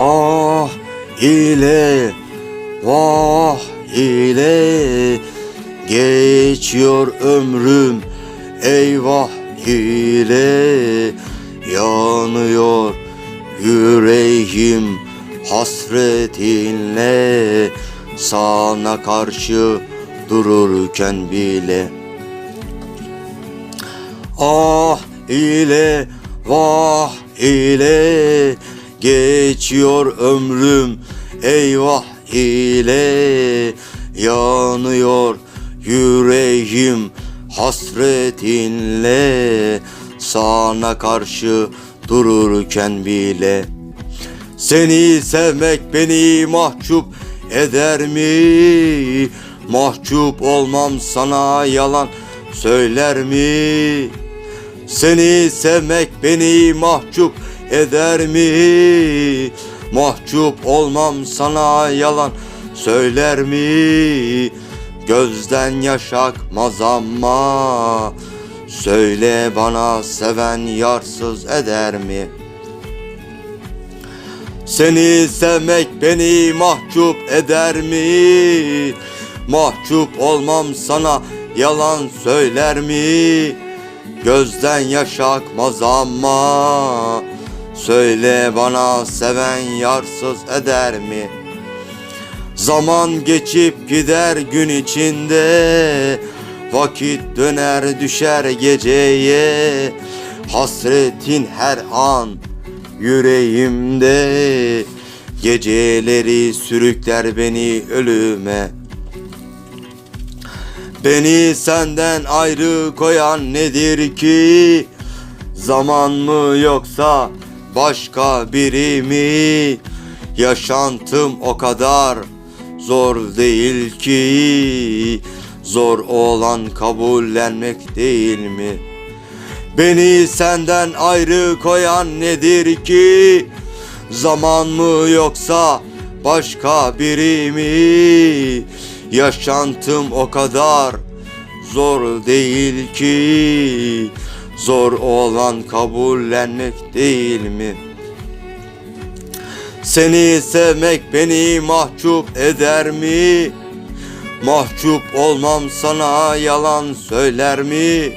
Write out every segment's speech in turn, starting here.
Ah ile vah ile geçiyor ömrüm eyvah ile yanıyor yüreğim hasretinle. Sana karşı dururken bile Ah ile vah ile geçiyor ömrüm eyvah ile yanıyor yüreğim hasretinle sana karşı dururken bile seni sevmek beni mahcup eder mi? Mahcup olmam sana yalan söyler mi? Seni sevmek beni mahcup eder mi? Mahcup olmam sana yalan söyler mi? Gözden yaş akmaz ama Söyle bana seven yarsız eder mi? Seni sevmek beni mahcup eder mi? Mahcup olmam sana yalan söyler mi? Gözden yaş akmaz ama Söyle bana seven yarsız eder mi? Zaman geçip gider gün içinde Vakit döner düşer geceye Hasretin her an yüreğimde Geceleri sürükler beni ölüme Beni senden ayrı koyan nedir ki? Zaman mı yoksa başka biri mi? Yaşantım o kadar zor değil ki Zor olan kabullenmek değil mi? Beni senden ayrı koyan nedir ki? Zaman mı yoksa başka biri mi? Yaşantım o kadar zor değil ki Zor olan kabullenmek değil mi? Seni sevmek beni mahcup eder mi? Mahcup olmam sana yalan söyler mi?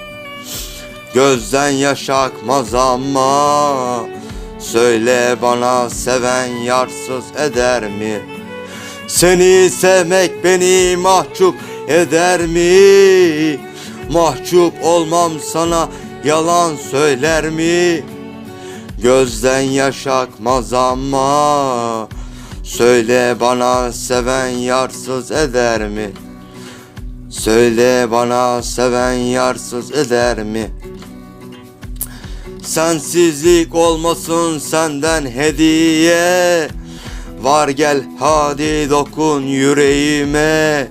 Gözden yaş akmaz ama Söyle bana seven yarsız eder mi? Seni sevmek beni mahcup eder mi? Mahcup olmam sana yalan söyler mi? Gözden yaş akmaz ama Söyle bana seven yarsız eder mi? Söyle bana seven yarsız eder mi? Sensizlik olmasın senden hediye Var gel hadi dokun yüreğime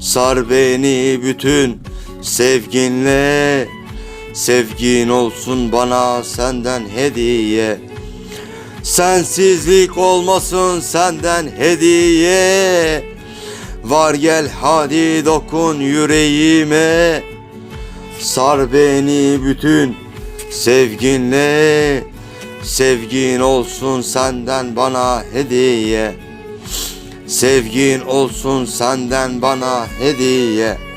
Sar beni bütün sevginle Sevgin olsun bana senden hediye. Sensizlik olmasın senden hediye. Var gel hadi dokun yüreğime. Sar beni bütün sevginle. Sevgin olsun senden bana hediye. Sevgin olsun senden bana hediye